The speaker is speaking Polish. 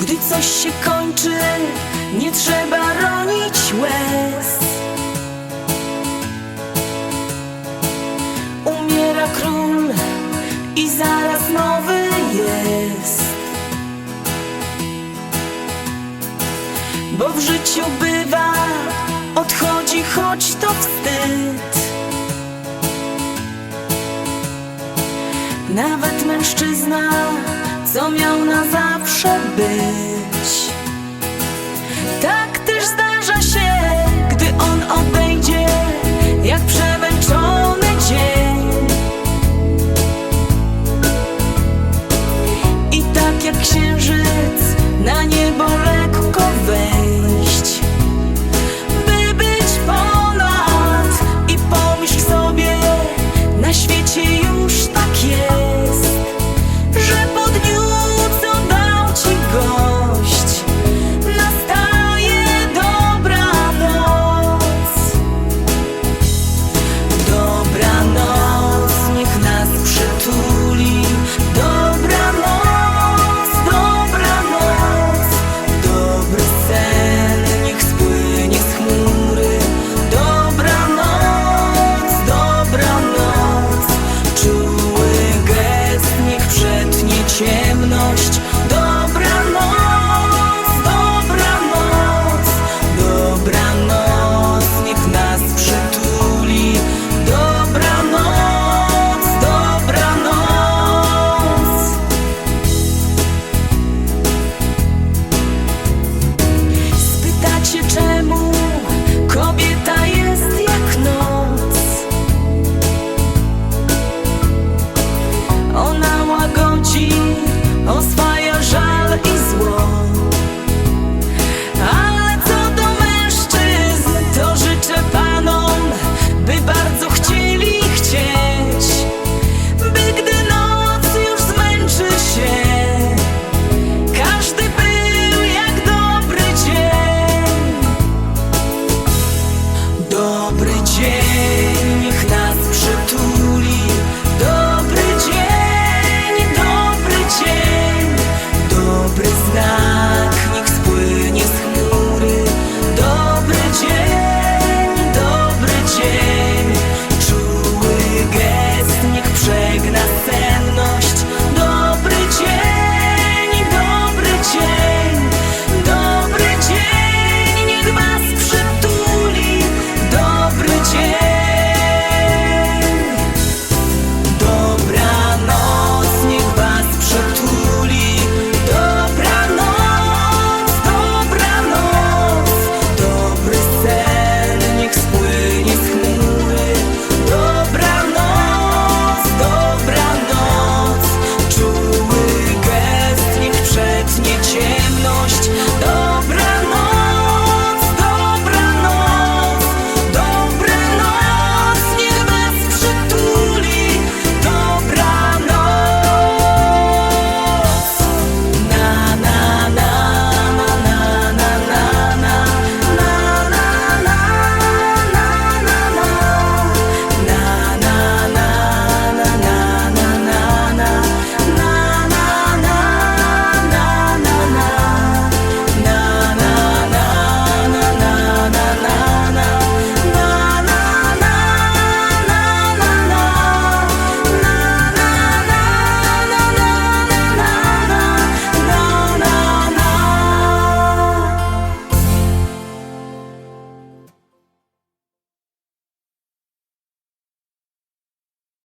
Gdy coś się kończy, nie trzeba ronić łez. Umiera król i zaraz nowy jest. Bo w życiu bywa, odchodzi, choć to wstyd. Nawet mężczyzna, co miał na zawsze być.